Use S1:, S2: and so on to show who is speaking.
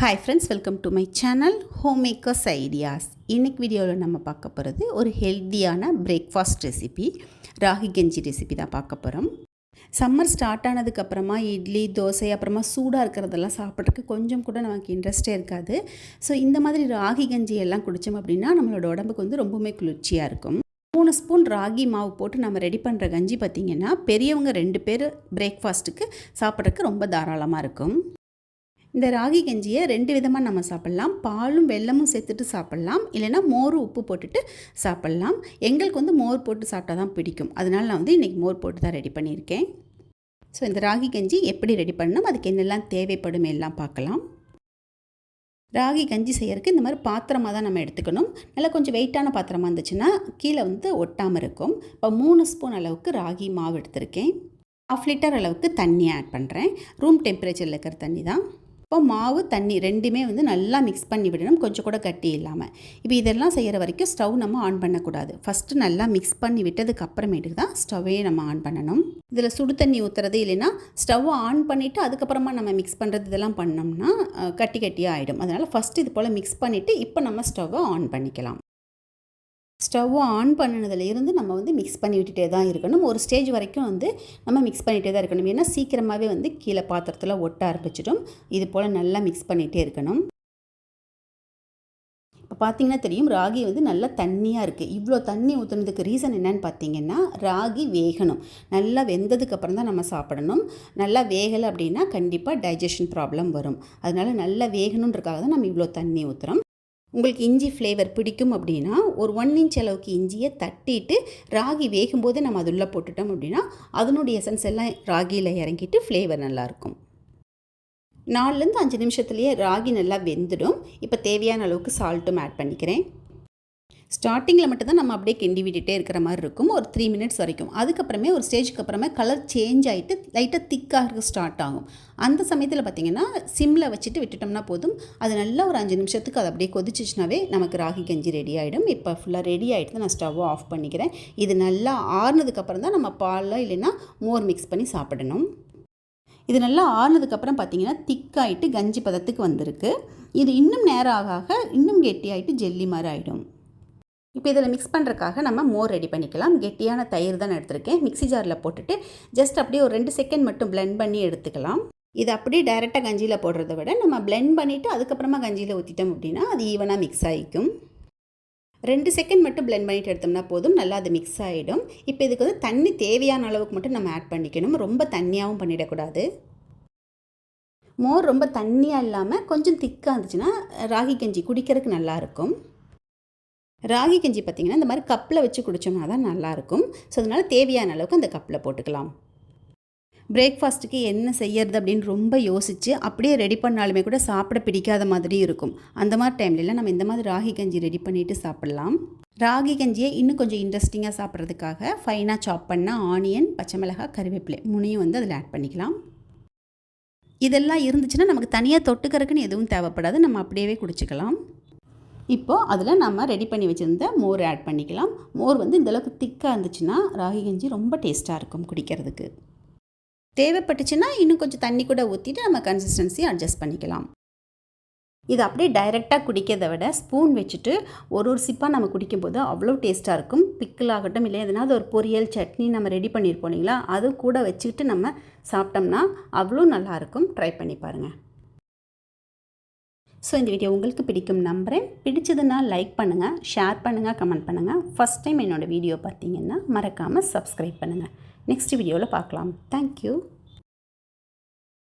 S1: Hi friends welcome to my channel home makers ideas இன்றைக்கி வீடியோவில் நம்ம பார்க்க போகிறது ஒரு ஹெல்த்தியான பிரேக்ஃபாஸ்ட் ரெசிபி ராகி கஞ்சி ரெசிபி தான் பார்க்க போகிறோம் சம்மர் ஸ்டார்ட் ஆனதுக்கப்புறமா இட்லி தோசை அப்புறமா சூடாக இருக்கிறதெல்லாம் சாப்பிட்றதுக்கு கொஞ்சம் கூட நமக்கு இன்ட்ரெஸ்டே இருக்காது. ஸோ இந்த மாதிரி ராகி கஞ்சி எல்லாம் குடித்தோம் அப்படின்னா நம்மளோட உடம்புக்கு வந்து ரொம்பவுமே குளிர்ச்சியாக இருக்கும். மூணு ஸ்பூன் ராகி மாவு போட்டு நம்ம ரெடி பண்ணுற கஞ்சி பார்த்திங்கன்னா பெரியவங்க ரெண்டு பேர் பிரேக்ஃபாஸ்ட்டுக்கு சாப்பிட்றதுக்கு ரொம்ப தாராளமாக இருக்கும். இந்த ராகி கஞ்சியை ரெண்டு விதமாக நம்ம சாப்பிட்லாம். பாலும் வெல்லமும் சேர்த்துட்டு சாப்பிட்லாம். இல்லைனா மோர் உப்பு போட்டுட்டு சாப்பிட்லாம். எங்களுக்கு வந்து மோர் போட்டு சாப்பிட்டா தான் பிடிக்கும். அதனால் நான் வந்து இன்றைக்கி மோர் போட்டு தான் ரெடி பண்ணியிருக்கேன். ஸோ இந்த ராகி கஞ்சி எப்படி ரெடி பண்ணணும்? அதுக்கு என்னெல்லாம் தேவைப்படும் எல்லாம் பார்க்கலாம். ராகி கஞ்சி செய்யறதுக்கு இந்த மாதிரி பாத்திரமாக தான் நம்ம எடுத்துக்கணும். நல்லா கொஞ்சம் வெயிட்டான பாத்திரமாக இருந்துச்சுன்னா கீழே வந்து ஒட்டாமல் இருக்கும். இப்போ மூணு ஸ்பூன் அளவுக்கு ராகி மாவு எடுத்திருக்கேன். ஹாஃப் லிட்டர் அளவுக்கு தண்ணி ஆட் பண்ணுறேன் ரூம் டெம்பரேச்சரில் இருக்கிற தண்ணி தான். இப்போ மாவு தண்ணி ரெண்டுமே வந்து நல்லா மிக்ஸ் பண்ணி விடணும். கொஞ்சம் கூட கட்டி இல்லாமல் இப்போ இதெல்லாம் செய்கிற வரைக்கும் ஸ்டவ் நம்ம ஆன் பண்ணக்கூடாது. ஃபஸ்ட்டு நல்லா மிக்ஸ் பண்ணி விட்டதுக்கு அப்புறமேட்டுக்கு தான் ஸ்டவ்வே நம்ம ஆன் பண்ணணும். இதில் சுடு தண்ணி ஊற்றுறது இல்லைன்னா ஸ்டவ் ஆன் பண்ணிவிட்டு அதுக்கப்புறமா நம்ம மிக்ஸ் பண்ணுறது இதெல்லாம் பண்ணோம்னா கட்டி கட்டியாக ஆகிடும் அதனால் ஃபஸ்ட்டு இது போல் மிக்ஸ் பண்ணிவிட்டு இப்போ நம்ம ஸ்டவ்வை ஆன் பண்ணிக்கலாம். ஸ்டவ்வை ஆன் பண்ணினதுலேருந்து நம்ம வந்து மிக்ஸ் பண்ணி விட்டுட்டே தான் இருக்கணும். ஒரு ஸ்டேஜ் வரைக்கும் வந்து நம்ம மிக்ஸ் பண்ணிகிட்டே தான் இருக்கணும். ஏன்னா சீக்கிரமாகவே வந்து கீழே பாத்திரத்தில் ஒட்ட ஆரம்பிச்சிடும். இது போல் நல்லா மிக்ஸ் பண்ணிகிட்டே இருக்கணும். இப்போ பார்த்தீங்கன்னா தெரியும் ராகி வந்து நல்லா தண்ணியாக இருக்குது இவ்வளோ தண்ணி ஊற்றுனதுக்கு ரீசன் என்னன்னு பார்த்தீங்கன்னா ராகி வேகணும். நல்லா வெந்ததுக்கப்புறம் தான் நம்ம சாப்பிடணும். நல்லா வேகலை அப்படின்னா கண்டிப்பாக டைஜஷன் ப்ராப்ளம் வரும். அதனால் நல்லா வேகணுன்றக்காக தான் நம்ம இவ்வளோ தண்ணி ஊற்றுறோம் உங்களுக்கு இஞ்சி ஃப்ளேவர் பிடிக்கும் அப்படின்னா ஒரு ஒன் இன்ச் அளவுக்கு இஞ்சியை தட்டிட்டு ராகி வேகும்போது நம்ம அது உள்ளே போட்டுட்டோம் அப்படின்னா அதனுடைய எசன்ஸ் எல்லாம் ராகியில் இறங்கிட்டு ஃப்ளேவர் நல்லாயிருக்கும் நாலுலேருந்து அஞ்சு நிமிஷத்துலேயே ராகி நல்லா வெந்துடும். இப்போ தேவையான அளவுக்கு சால்ட்டும் ஆட் பண்ணிக்கிறேன். ஸ்டார்டிங்கில் மட்டும்தான் நம்ம அப்படியே கிண்டி விட்டுட்டே இருக்கிற மாதிரி இருக்கும். ஒரு த்ரீ மினிட்ஸ் வரைக்கும். அதுக்கப்புறமே ஒரு ஸ்டேஜுக்கு அப்புறமே கலர் சேஞ்ச் ஆகிட்டு லைட்டாக திக்காக ஸ்டார்ட் ஆகும். அந்த சமயத்தில் பார்த்திங்கன்னா சிம்மில் வச்சுட்டு விட்டுட்டோம்னா போதும். அது நல்லா ஒரு அஞ்சு நிமிஷத்துக்கு அது அப்படியே கொதிச்சிச்சுனாவே நமக்கு ராகி கஞ்சி ரெடி ஆகிடும் இப்போ ஃபுல்லாக ரெடி ஆகிட்டு நான் ஸ்டவ்வை ஆஃப் பண்ணிக்கிறேன். இது நல்லா ஆறுனதுக்கப்புறம் தான் நம்ம பாலில் இல்லைன்னா மோர் மிக்ஸ் பண்ணி சாப்பிடணும். இது நல்லா ஆறுனதுக்கப்புறம் பார்த்தீங்கன்னா திக்காயிட்டு கஞ்சி பதத்துக்கு வந்திருக்கு. இது இன்னும் நேரம் ஆக ஆக இன்னும் கெட்டியாயிட்டு ஜெல்லி மாதிரி ஆகிடும் இப்போ இதில் மிக்ஸ் பண்ணுறக்காக நம்ம மோர் ரெடி பண்ணிக்கலாம். கெட்டியான தயிர் தான் எடுத்திருக்கேன். மிக்ஸி ஜாரில் போட்டுட்டு ஜஸ்ட் அப்படியே ஒரு ரெண்டு செகண்ட் மட்டும் பிளெண்ட் பண்ணி எடுத்துக்கலாம். இது அப்படியே டைரெக்டாக கஞ்சியில் போடுறத விட நம்ம பிளெண்ட் பண்ணிவிட்டு அதுக்கப்புறமா கஞ்சியில் ஊற்றிட்டோம் அப்படின்னா அது ஈவனாக மிக்ஸ் ஆகிக்கும் ரெண்டு செகண்ட் மட்டும் பிளெண்ட் பண்ணிட்டு எடுத்தோம்னா போதும். நல்லா அது மிக்ஸ் ஆகிடும் இப்போ இதுக்கு வந்து தண்ணி தேவையான அளவுக்கு மட்டும் நம்ம ஆட் பண்ணிக்கணும். ரொம்ப தண்ணியாகவும் பண்ணிடக்கூடாது. மோர் ரொம்ப தண்ணியாக இல்லாமல் கொஞ்சம் திக்காக இருந்துச்சுன்னா ராகி கஞ்சி குடிக்கிறதுக்கு நல்லாயிருக்கும் ராகி கஞ்சி பார்த்திங்கன்னா இந்த மாதிரி கப்பில் வச்சு குடித்தோம்னா தான் நல்லாயிருக்கும். ஸோ அதனால் தேவையான அளவுக்கு அந்த கப்பில் போட்டுக்கலாம். பிரேக்ஃபாஸ்ட்டுக்கு என்ன செய்யறது அப்படின்னு ரொம்ப யோசித்து அப்படியே ரெடி பண்ணாலுமே கூட சாப்பிட பிடிக்காத மாதிரி இருக்கும். அந்த மாதிரி டைம்லலாம் நம்ம இந்த மாதிரி ராகி கஞ்சி ரெடி பண்ணிவிட்டு சாப்பிட்லாம். ராகி கஞ்சியை இன்னும் கொஞ்சம் இன்ட்ரெஸ்டிங்காக சாப்பிட்றதுக்காக ஃபைனாக சாப் பண்ண ஆனியன் பச்சை மிளகாய் கருவேப்பிலை முனையும் வந்து அதில் ஆட் பண்ணிக்கலாம். இதெல்லாம் இருந்துச்சுன்னா நமக்கு தனியாக தொட்டுக்கிறதுக்குன்னு எதுவும் தேவைப்படாது. நம்ம அப்படியே குடிச்சிக்கலாம். இப்போது அதில் நம்ம ரெடி பண்ணி வச்சுருந்த மோர் ஆட் பண்ணிக்கலாம். மோர் வந்து இந்தளவுக்கு திக்காக இருந்துச்சுன்னா ராகி கஞ்சி ரொம்ப டேஸ்ட்டாக இருக்கும் குடிக்கிறதுக்கு. தேவைப்பட்டுச்சுன்னா இன்னும் கொஞ்சம் தண்ணி கூட ஊற்றிட்டு நம்ம கன்சிஸ்டன்சி அட்ஜஸ்ட் பண்ணிக்கலாம். இது அப்படியே டைரெக்டாக குடிக்கிறத விட ஸ்பூன் வச்சுட்டு ஒரு ஒரு சிப்பாக நம்ம குடிக்கும்போது அவ்வளோ டேஸ்ட்டாக இருக்கும். பிக்கிள் ஆகட்டும் இல்லை எதனாவது ஒரு பொரியல் சட்னி நம்ம ரெடி பண்ணியிருப்போம் இல்லைங்களா? அது கூட வச்சுக்கிட்டு நம்ம சாப்பிட்டோம்னா அவ்வளோ நல்லாயிருக்கும் ட்ரை பண்ணி பாருங்கள் ஸோ இந்த வீடியோ உங்களுக்கு பிடிக்கும் நம்புகிறேன் பிடிச்சதுன்னா லைக் பண்ணுங்கள் ஷேர் பண்ணுங்கள் கமெண்ட் பண்ணுங்கள் ஃபஸ்ட் டைம் என்னோடய வீடியோ பார்த்தீங்கன்னா மறக்காமல் சப்ஸ்கிரைப் பண்ணுங்கள் நெக்ஸ்ட் வீடியோவில் பார்க்கலாம். தேங்க்யூ